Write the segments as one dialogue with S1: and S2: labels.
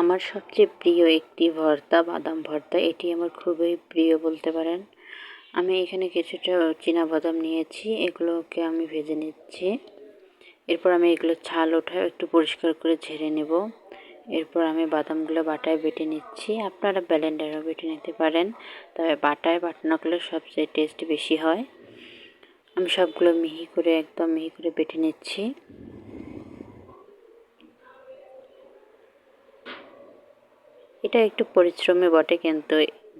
S1: আমার সবচেয়ে প্রিয় একটি ভর্তা, বাদাম ভর্তা, এটি আমার খুবই প্রিয় বলতে পারেন। আমি এখানে কিছুটা চীনা বাদাম নিয়েছি, এগুলোকে আমি ভেজে নিচ্ছি। এরপর আমি এগুলো ছাল ওঠায় একটু পরিষ্কার করে ঝেড়ে নেব। এরপর আমি বাদামগুলো বাটায় বেটে নিচ্ছি। আপনারা ব্যালেন্ডারও বেটে নিতে পারেন, তবে বাটায় বাটনা করলে সবচেয়ে টেস্ট বেশি হয়। আমি সবগুলো মিহি করে, একদম মিহি করে বেটে নিচ্ছি। এটা একটু পরিশ্রমী বটে কিন্তু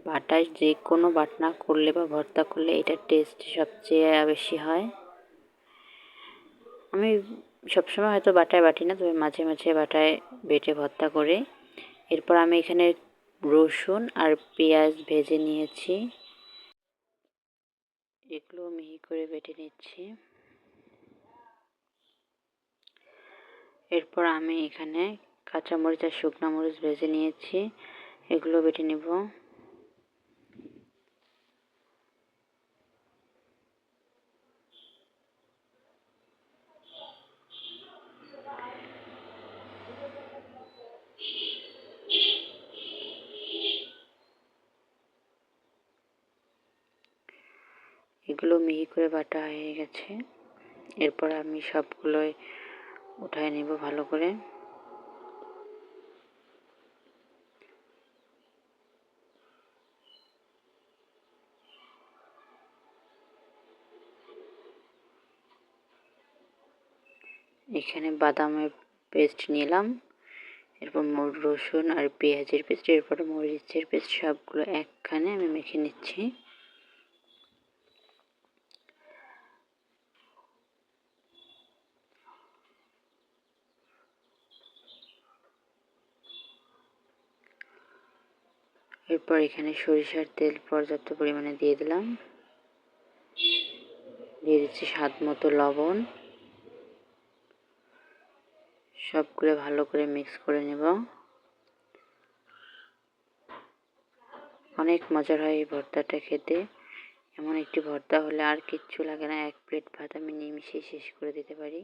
S1: বাটায় যে কোনো বাটনা করলে বা ভর্তা করলে এটার টেস্ট সবচেয়ে বেশি হয়। আমি সবসময় হয়তো বাটায় বাটি না, তবে মাঝে মাঝে বাটায় বেটে ভর্তা করে। এরপর আমি এখানে রসুন আর পেঁয়াজ ভেজে নিয়েছি। এগুলো মিহি করে বেটে নিচ্ছি। এরপর আমি এখানে কাঁচামরিচ আর শুকনো মরিচ ভেজে নিয়েছি। এগুলো বেটে নেব। এগুলো মিহি করে বাটা হয়ে গেছে। এরপর আমি সবগুলোই উঠায় নেব ভালো করে। এখানে বাদামের পেস্ট নিলাম, এরপর রসুন আর পেঁয়াজের পেস্ট এরপর মরিচের পেস্ট সবগুলো একখানে আমি মেখে নিচ্ছি। এরপর এখানে সরিষার তেল পর্যাপ্ত পরিমাণে দিয়ে দিলাম। দিয়ে দিচ্ছি স্বাদ মতো লবণ। সবগুলো ভালো করে মিক্স করে নেব। অনেক মজার হয় এই ভর্তাটা খেতে। এমন একটি ভর্তা হলে আর কিচ্ছু লাগে না, এক প্লেট ভাত আমি নিমিশেই শেষ করে দিতে পারি।